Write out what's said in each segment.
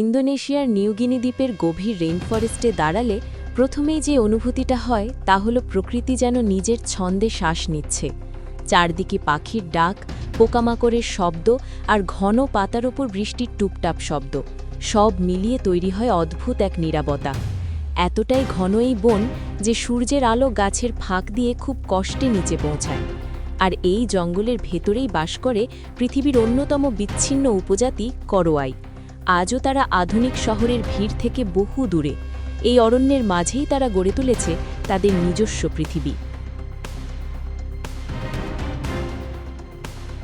ইন্দোনেশিয়ার নিউগিনি দ্বীপের গভীর রেইনফরেস্টে দাঁড়ালে প্রথমেই যে অনুভূতিটা হয় তা হল প্রকৃতি যেন নিজের ছন্দে শ্বাস নিচ্ছে। চারদিকে পাখির ডাক, পোকামাকড়ের শব্দ আর ঘন পাতার ওপর বৃষ্টির টুপটাপ শব্দ। সব মিলিয়ে তৈরি হয় অদ্ভুত এক নিরাপত্তা। এতটাই ঘন এই বন যে সূর্যের আলো গাছের ফাঁক দিয়ে খুব কষ্টে নিচে পৌঁছায়। আর এই জঙ্গলের ভেতরেই বাস করে পৃথিবীর অন্যতম বিচ্ছিন্ন উপজাতি করোয়াই। আজও তারা আধুনিক শহরের ভিড় থেকে বহু দূরে। এই অরণ্যের মাঝেই তারা গড়ে তুলেছে তাদের নিজস্ব পৃথিবী।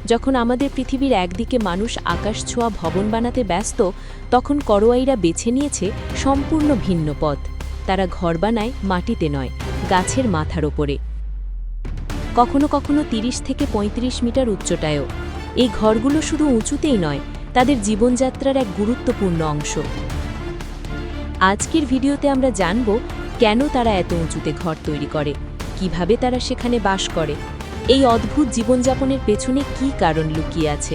যখন আমাদের পৃথিবীর একদিকে মানুষ আকাশ ছোঁয়া ভবন বানাতে ব্যস্ত, তখন করোয়াইরা বেছে নিয়েছে সম্পূর্ণ ভিন্ন পথ। তারা ঘর বানায় মাটিতে নয়, গাছের মাথার ওপরে। কখনো কখনো ৩০ থেকে ৩৫ মিটার উচ্চতায়ও। এই ঘরগুলো শুধু উঁচুতেই নয় তাদের জীবনযাত্রার এক গুরুত্বপূর্ণ অংশ। আজকের ভিডিওতে আমরা জানব কেন তারা এত উঁচুতে ঘর তৈরি করে, কীভাবে তারা সেখানে বাস করে, এই অদ্ভুত জীবনযাপনের পেছনে কি কারণ লুকিয়ে আছে।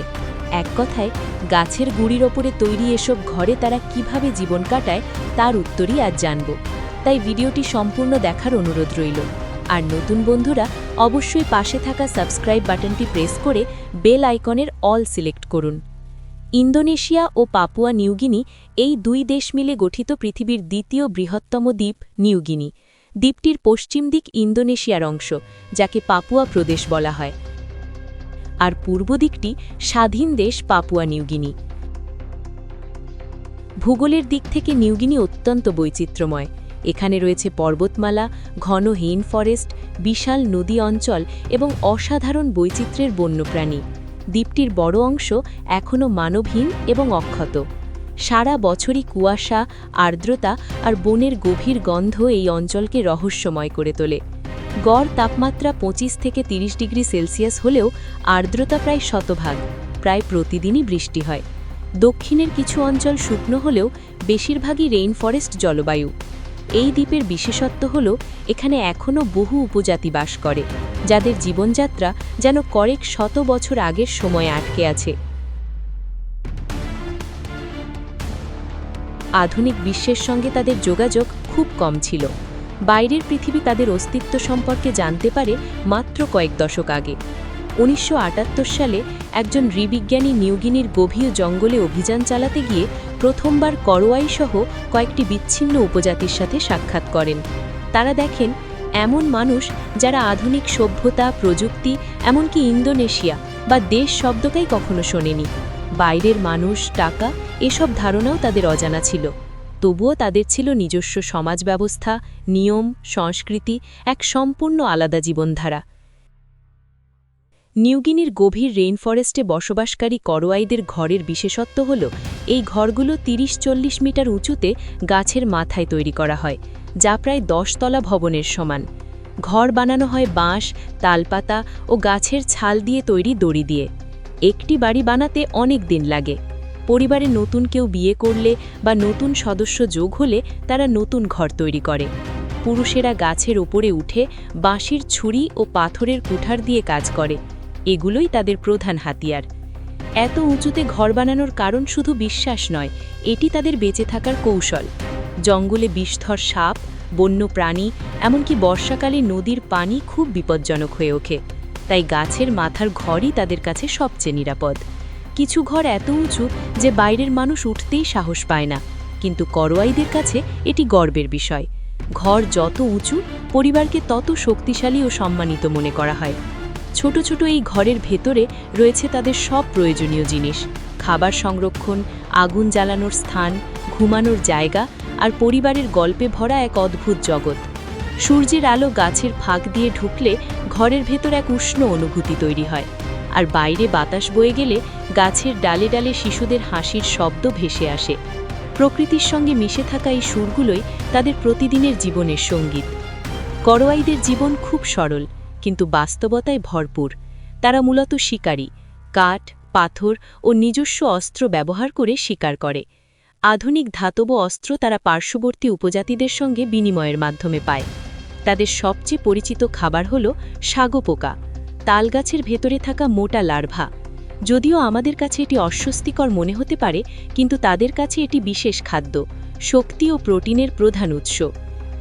এক কথায়, গাছের গুড়ির ওপরে তৈরি এসব ঘরে তারা কীভাবে জীবন কাটায় তার উত্তরই আজ জানব। তাই ভিডিওটি সম্পূর্ণ দেখার অনুরোধ রইল। আর নতুন বন্ধুরা, অবশ্যই পাশে থাকা সাবস্ক্রাইব বাটনটি প্রেস করে বেল আইকনের অল সিলেক্ট করুন। ইন্দোনেশিয়া ও পাপুয়া নিউগিনি এই দুই দেশ মিলে গঠিত পৃথিবীর দ্বিতীয় বৃহত্তম দ্বীপ নিউগিনি দ্বীপটির পশ্চিম দিক ইন্দোনেশিয়ার অংশ, যাকে পাপুয়া প্রদেশ বলা হয়। আর পূর্ব দিকটি স্বাধীন দেশ পাপুয়া নিউগিনি ভূগোলের দিক থেকে নিউগিনি অত্যন্ত বৈচিত্র্যময়। এখানে রয়েছে পর্বতমালা, ঘন হেইন ফরেস্ট, বিশাল নদী অঞ্চল এবং অসাধারণ বৈচিত্র্যের বন্যপ্রাণী। দ্বীপটির বড় অংশ এখনও মানবহীন এবং অক্ষত। সারা বছরই কুয়াশা, আর্দ্রতা আর বনের গভীর গন্ধ এই অঞ্চলকে রহস্যময় করে তোলে। গড় তাপমাত্রা ২৫ থেকে ৩০ ডিগ্রি সেলসিয়াস হলেও আর্দ্রতা প্রায় শতভাগ, প্রায় প্রতিদিনই বৃষ্টি হয়। দক্ষিণের কিছু অঞ্চল শুকনো হলেও বেশিরভাগই রেইন ফরেস্ট জলবায়ু। এই দ্বীপের বিশেষত্ব হল, এখানে এখনও বহু উপজাতি বাস করে, যাদের জীবনযাত্রা যেন কয়েক শত বছর আগের সময় আটকে আছে। আধুনিক বিশ্বের সঙ্গে তাদের যোগাযোগ খুব কম ছিল। বাইরের পৃথিবী তাদের অস্তিত্ব সম্পর্কে জানতে পারে মাত্র কয়েক দশক আগে। উনিশশো আটাত্তর সালে একজন নৃবিজ্ঞানী নিউগিনির গভীর জঙ্গলে অভিযান চালাতে গিয়ে প্রথমবার করোয়াই সহ কয়েকটি বিচ্ছিন্ন উপজাতির সাথে সাক্ষাৎ করেন। তারা দেখেন, এমন মানুষ যারা আধুনিক সভ্যতা, প্রযুক্তি, এমনকি ইন্দোনেশিয়া বা দেশ শব্দটাই কখনো শোনেনি। বাইরের মানুষ, টাকা, এসব ধারণাও তাদের অজানা ছিল। তবুও তাদের ছিল নিজস্ব সমাজ ব্যবস্থা, নিয়ম, সংস্কৃতি, এক সম্পূর্ণ আলাদা জীবনধারা। নিউগিনির গভীর রেইনফরেস্টে বসবাসকারী করোয়াইদের ঘরের বিশেষত্ব হল, এই ঘরগুলো ৩০-৪০ মিটার উঁচুতে গাছের মাথায় তৈরি করা হয়, যা প্রায় দশতলা ভবনের সমান। ঘর বানানো হয় বাঁশ, তালপাতা ও গাছের ছাল দিয়ে তৈরি দড়ি দিয়ে। একটি বাড়ি বানাতে অনেক দিন লাগে। পরিবারে নতুন কেউ বিয়ে করলে বা নতুন সদস্য যোগ হলে তারা নতুন ঘর তৈরি করে। পুরুষেরা গাছের ওপরে উঠে বাঁশির ছুরি ও পাথরের কুঠার দিয়ে কাজ করে। এগুলোই তাদের প্রধান হাতিয়ার। এত উঁচুতে ঘর বানানোর কারণ শুধু বিশ্বাস নয়, এটি তাদের বেঁচে থাকার কৌশল। জঙ্গলে বিষধর সাপ বন্য প্রাণী এমনকি বর্ষাকালে নদীর পানি খুব বিপজ্জনক হয়ে ওঠে। তাই গাছের মাথার ঘরই তাদের কাছে সবচেয়ে নিরাপদ। কিছু ঘর এত উঁচু যে বাইরের মানুষ উঠতেই সাহস পায় না। কিন্তু করোয়াইদের কাছে এটি গর্বের বিষয়। ঘর যত উঁচু, পরিবারকে তত শক্তিশালী ও সম্মানিত মনে করা হয়। ছোট ছোট এই ঘরের ভেতরে রয়েছে তাদের সব প্রয়োজনীয় জিনিস। খাবার সংরক্ষণ, আগুন জ্বালানোর স্থান, ঘুমানোর জায়গা আর পরিবারের গল্পে ভরা এক অদ্ভুত জগৎ। সূর্যের আলো গাছের ফাঁক দিয়ে ঢুকলে ঘরের ভেতর এক উষ্ণ অনুভূতি তৈরি হয়। আর বাইরে বাতাস বয়ে গেলে গাছের ডালে ডালে শিশুদের হাসির শব্দ ভেসে আসে। প্রকৃতির সঙ্গে মিশে থাকা এই সুরগুলোই তাদের প্রতিদিনের জীবনের সংগীত। করোয়াইদের জীবন খুব সরল। কিন্তু বাস্তবতায় ভরপুর। তারা মূলত শিকারী, কাঠ, পাথর ও নিজস্ব অস্ত্র ব্যবহার করে শিকার করে। আধুনিক ধাতব অস্ত্র তারা পার্শ্ববর্তী উপজাতিদের সঙ্গে বিনিময়ের মাধ্যমে পায়। তাদের সবচেয়ে পরিচিত খাবার হল সাগো পোকা তালগাছের ভেতরে থাকা মোটা লার্ভা। যদিও আমাদের কাছে এটি অস্বস্তিকর মনে হতে পারে, কিন্তু তাদের কাছে এটি বিশেষ খাদ্য, শক্তি ও প্রোটিনের প্রধান উৎস।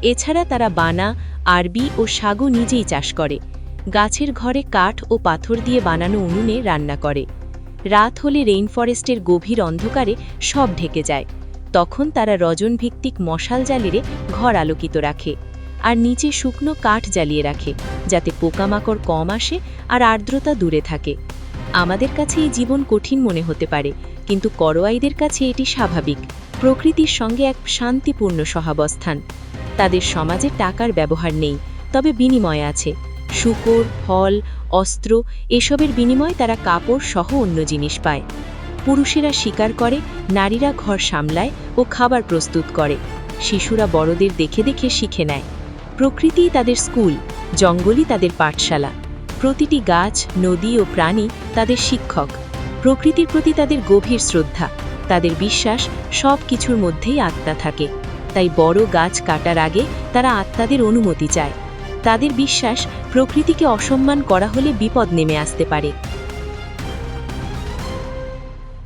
এছাড়া তারা বানা, আরবি ও সাগু নিজেই চাষ করে। গাছের ঘরে কাঠ ও পাথর দিয়ে বানানো উনুনে রান্না করে। রাত হলে রেইন ফরেস্টের গভীর অন্ধকারে সব ঢেকে যায়। তখন তারা রজনভিত্তিক মশাল জ্বালিয়ে ঘর আলোকিত রাখে আর নিচে শুকনো কাঠ জ্বালিয়ে রাখে, যাতে পোকামাকড় কম আসে আর আর্দ্রতা দূরে থাকে। আমাদের কাছে এই জীবন কঠিন মনে হতে পারে, কিন্তু করোয়াইদের কাছে এটি স্বাভাবিক। প্রকৃতির সঙ্গে এক শান্তিপূর্ণ সহাবস্থান। তাদের সমাজে টাকার ব্যবহার নেই, তবে বিনিময় আছে। শুকর, ফল, অস্ত্র, এসবের বিনিময়ে তারা কাপড় সহ অন্য জিনিস পায়। পুরুষেরা শিকার করে, নারীরা ঘর সামলায় ও খাবার প্রস্তুত করে। শিশুরা বড়দের দেখে দেখে শিখে নেয়। প্রকৃতিই তাদের স্কুল, জঙ্গলই তাদের পাঠশালা। প্রতিটি গাছ, নদী ও প্রাণী তাদের শিক্ষক। প্রকৃতির প্রতি তাদের গভীর শ্রদ্ধা। তাদের বিশ্বাস সব কিছুর মধ্যেই আত্মা থাকে। তাই বড় গাছ কাটার আগে তারা আত্মাদের অনুমতি চায়। তাদের বিশ্বাস, প্রকৃতিকে অসম্মান করা হলে বিপদ নেমে আসতে পারে।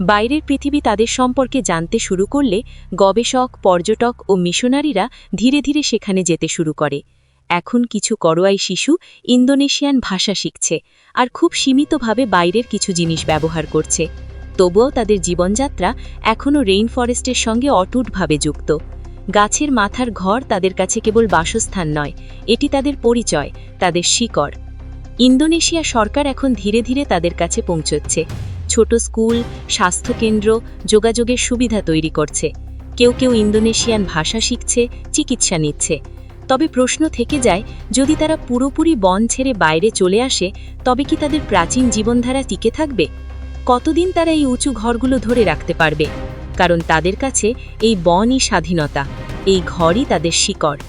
বাইরের পৃথিবী তাদের সম্পর্কে জানতে শুরু করলে গবেষক, পর্যটক ও মিশনারিরা ধীরে ধীরে সেখানে যেতে শুরু করে। এখন কিছু করোয়াই শিশু ইন্দোনেশিয়ান ভাষা শিখছে আর খুব সীমিতভাবে বাইরের কিছু জিনিস ব্যবহার করছে। তবুও তাদের জীবনযাত্রা এখনও রেইন ফরেস্টের সঙ্গে অটুটভাবে যুক্ত। গাছের মাথার ঘর তাদের কাছে কেবল বাসস্থান নয়, এটি তাদের পরিচয়, তাদের শিকড়। ইন্দোনেশিয়া সরকার এখন ধীরে ধীরে তাদের কাছে পৌঁছচ্ছে। ছোট স্কুল, স্বাস্থ্যকেন্দ্র, যোগাযোগের সুবিধা তৈরি করছে। কেউ কেউ ইন্দোনেশিয়ান ভাষা শিখছে, চিকিৎসা নিচ্ছে। তবে প্রশ্ন থেকে যায়, যদি তারা পুরোপুরি বন ছেড়ে বাইরে চলে আসে, তবে কি তাদের প্রাচীন জীবনধারা টিকে থাকবে? কতদিন তারা এই উঁচু ঘরগুলো ধরে রাখতে পারবে? কারণ তাদের কাছে এই বনই স্বাধীনতা, এই ঘরই তাদের শিকড়।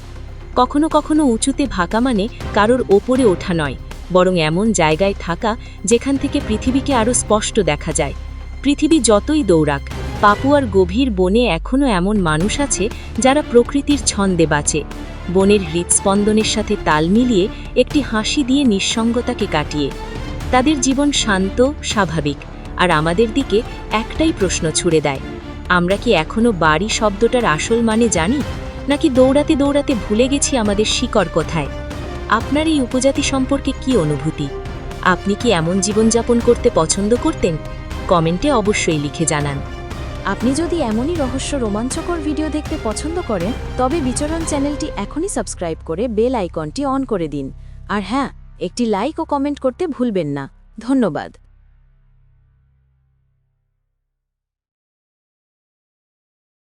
কখনো কখনো উঁচুতে ভাকা মানে কারোর ওপরে ওঠা নয়, বরং এমন জায়গায় থাকা যেখান থেকে পৃথিবীকে আরও স্পষ্ট দেখা যায়। পৃথিবী যতই দৌড়াক, পাপুয়ার গভীর বনে এখনও এমন মানুষ আছে যারা প্রকৃতির ছন্দে বাঁচে। বনের হৃৎস্পন্দনের সাথে তাল মিলিয়ে একটি হাসি দিয়ে নিঃসঙ্গতাকে কাটিয়ে। তাদের জীবন শান্ত, স্বাভাবিক, আর আমাদের দিকে একটাই প্রশ্ন ছুড়ে দেয়। আমরা কি এখনও বাড়ি শব্দটার আসল মানে জানি? নাকি দৌড়াতে দৌড়াতে ভুলে গেছি আমাদের শিকড় কোথায়? আপনার এই উপজাতি সম্পর্কে কি অনুভূতি? আপনি কি এমন জীবনযাপন করতে পছন্দ করতেন? কমেন্টে অবশ্যই লিখে জানান। আপনি যদি এমনই রহস্য রোমাঞ্চকর ভিডিও দেখতে পছন্দ করেন, তবে বিচরণ চ্যানেলটি এখনই সাবস্ক্রাইব করে বেল আইকনটি অন করে দিন। আর হ্যাঁ একটি লাইক ও কমেন্ট করতে ভুলবেন না। ধন্যবাদ।